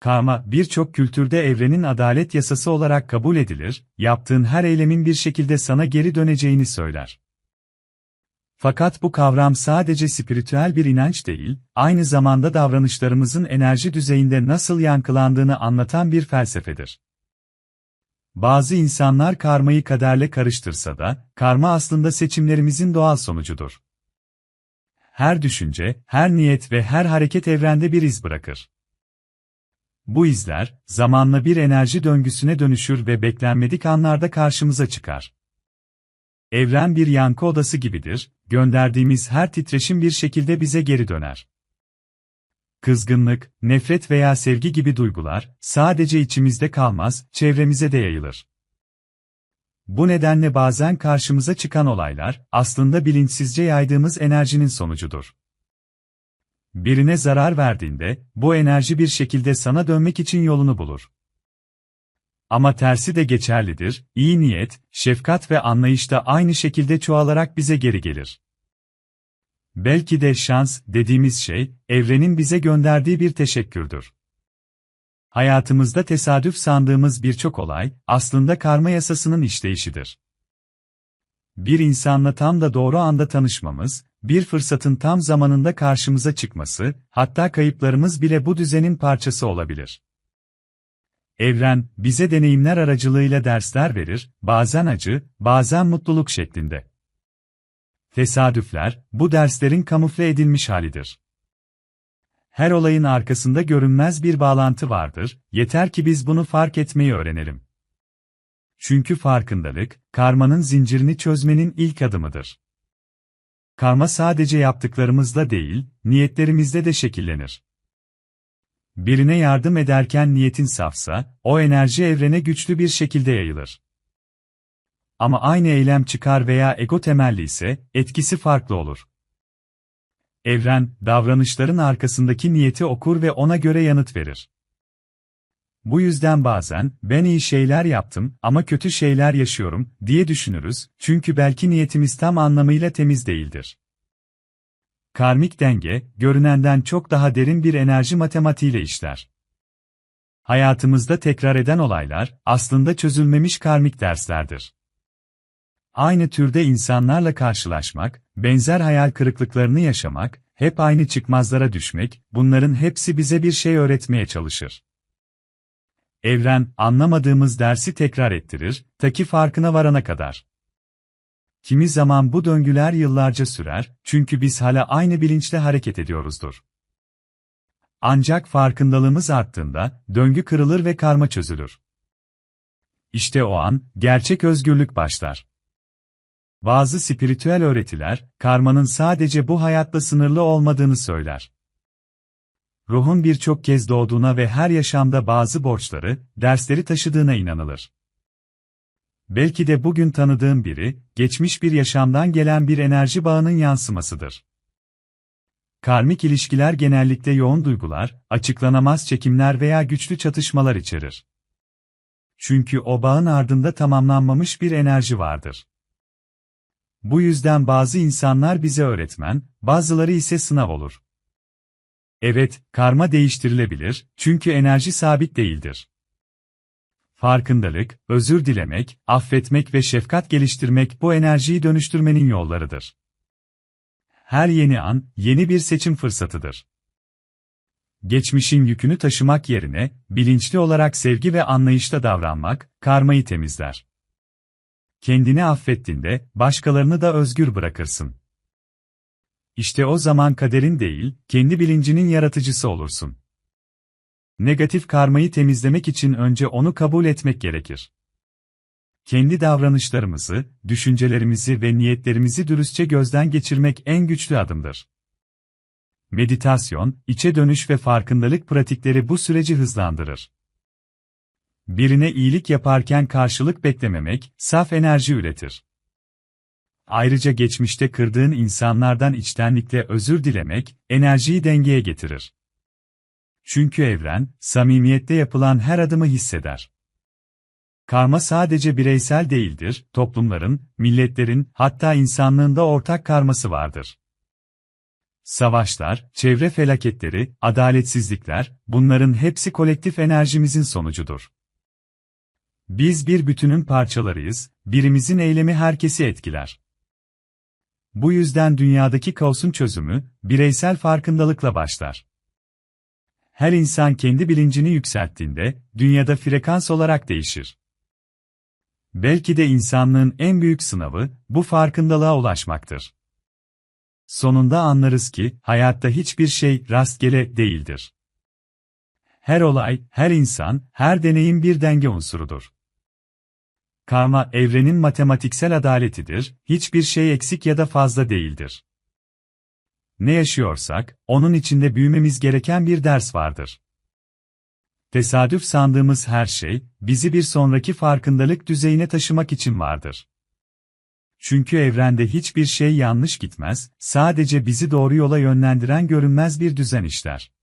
Karma, birçok kültürde evrenin adalet yasası olarak kabul edilir, yaptığın her eylemin bir şekilde sana geri döneceğini söyler. Fakat bu kavram sadece spiritüel bir inanç değil, aynı zamanda davranışlarımızın enerji düzeyinde nasıl yankılandığını anlatan bir felsefedir. Bazı insanlar karmayı kaderle karıştırsa da, karma aslında seçimlerimizin doğal sonucudur. Her düşünce, her niyet ve her hareket evrende bir iz bırakır. Bu izler, zamanla bir enerji döngüsüne dönüşür ve beklenmedik anlarda karşımıza çıkar. Evren bir yankı odası gibidir, gönderdiğimiz her titreşim bir şekilde bize geri döner. Kızgınlık, nefret veya sevgi gibi duygular, sadece içimizde kalmaz, çevremize de yayılır. Bu nedenle bazen karşımıza çıkan olaylar, aslında bilinçsizce yaydığımız enerjinin sonucudur. Birine zarar verdiğinde, bu enerji bir şekilde sana dönmek için yolunu bulur. Ama tersi de geçerlidir, iyi niyet, şefkat ve anlayış da aynı şekilde çoğalarak bize geri gelir. Belki de şans, dediğimiz şey, evrenin bize gönderdiği bir teşekkürdür. Hayatımızda tesadüf sandığımız birçok olay, aslında karma yasasının işleyişidir. Bir insanla tam da doğru anda tanışmamız, bir fırsatın tam zamanında karşımıza çıkması, hatta kayıplarımız bile bu düzenin parçası olabilir. Evren, bize deneyimler aracılığıyla dersler verir, bazen acı, bazen mutluluk şeklinde. Tesadüfler, bu derslerin kamufle edilmiş halidir. Her olayın arkasında görünmez bir bağlantı vardır, yeter ki biz bunu fark etmeyi öğrenelim. Çünkü farkındalık, karmanın zincirini çözmenin ilk adımıdır. Karma sadece yaptıklarımızla değil, niyetlerimizde de şekillenir. Birine yardım ederken niyetin safsa, o enerji evrene güçlü bir şekilde yayılır. Ama aynı eylem çıkar veya ego temelli ise, etkisi farklı olur. Evren, davranışların arkasındaki niyeti okur ve ona göre yanıt verir. Bu yüzden bazen, ben iyi şeyler yaptım ama kötü şeyler yaşıyorum, diye düşünürüz, çünkü belki niyetimiz tam anlamıyla temiz değildir. Karmik denge, görünenden çok daha derin bir enerji matematiğiyle işler. Hayatımızda tekrar eden olaylar, aslında çözülmemiş karmik derslerdir. Aynı türde insanlarla karşılaşmak, benzer hayal kırıklıklarını yaşamak, hep aynı çıkmazlara düşmek, bunların hepsi bize bir şey öğretmeye çalışır. Evren, anlamadığımız dersi tekrar ettirir, ta ki farkına varana kadar. Kimi zaman bu döngüler yıllarca sürer, çünkü biz hala aynı bilinçle hareket ediyoruzdur. Ancak farkındalığımız arttığında, döngü kırılır ve karma çözülür. İşte o an, gerçek özgürlük başlar. Bazı spiritüel öğretiler, karmanın sadece bu hayatla sınırlı olmadığını söyler. Ruhun birçok kez doğduğuna ve her yaşamda bazı borçları, dersleri taşıdığına inanılır. Belki de bugün tanıdığım biri, geçmiş bir yaşamdan gelen bir enerji bağının yansımasıdır. Karmik ilişkiler genellikle yoğun duygular, açıklanamaz çekimler veya güçlü çatışmalar içerir. Çünkü o bağın ardında tamamlanmamış bir enerji vardır. Bu yüzden bazı insanlar bize öğretmen, bazıları ise sınav olur. Evet, karma değiştirilebilir, çünkü enerji sabit değildir. Farkındalık, özür dilemek, affetmek ve şefkat geliştirmek bu enerjiyi dönüştürmenin yollarıdır. Her yeni an, yeni bir seçim fırsatıdır. Geçmişin yükünü taşımak yerine, bilinçli olarak sevgi ve anlayışla davranmak, karmayı temizler. Kendini affettiğinde, başkalarını da özgür bırakırsın. İşte o zaman kaderin değil, kendi bilincinin yaratıcısı olursun. Negatif karmayı temizlemek için önce onu kabul etmek gerekir. Kendi davranışlarımızı, düşüncelerimizi ve niyetlerimizi dürüstçe gözden geçirmek en güçlü adımdır. Meditasyon, içe dönüş ve farkındalık pratikleri bu süreci hızlandırır. Birine iyilik yaparken karşılık beklememek, saf enerji üretir. Ayrıca geçmişte kırdığın insanlardan içtenlikle özür dilemek, enerjiyi dengeye getirir. Çünkü evren, samimiyette yapılan her adımı hisseder. Karma sadece bireysel değildir, toplumların, milletlerin, hatta insanlığın da ortak karması vardır. Savaşlar, çevre felaketleri, adaletsizlikler, bunların hepsi kolektif enerjimizin sonucudur. Biz bir bütünün parçalarıyız, birimizin eylemi herkesi etkiler. Bu yüzden dünyadaki kaosun çözümü, bireysel farkındalıkla başlar. Her insan kendi bilincini yükselttiğinde, dünyada frekans olarak değişir. Belki de insanlığın en büyük sınavı, bu farkındalığa ulaşmaktır. Sonunda anlarız ki, hayatta hiçbir şey rastgele değildir. Her olay, her insan, her deneyim bir denge unsurudur. Karma, evrenin matematiksel adaletidir, hiçbir şey eksik ya da fazla değildir. Ne yaşıyorsak, onun içinde büyümemiz gereken bir ders vardır. Tesadüf sandığımız her şey, bizi bir sonraki farkındalık düzeyine taşımak için vardır. Çünkü evrende hiçbir şey yanlış gitmez, sadece bizi doğru yola yönlendiren görünmez bir düzen işler.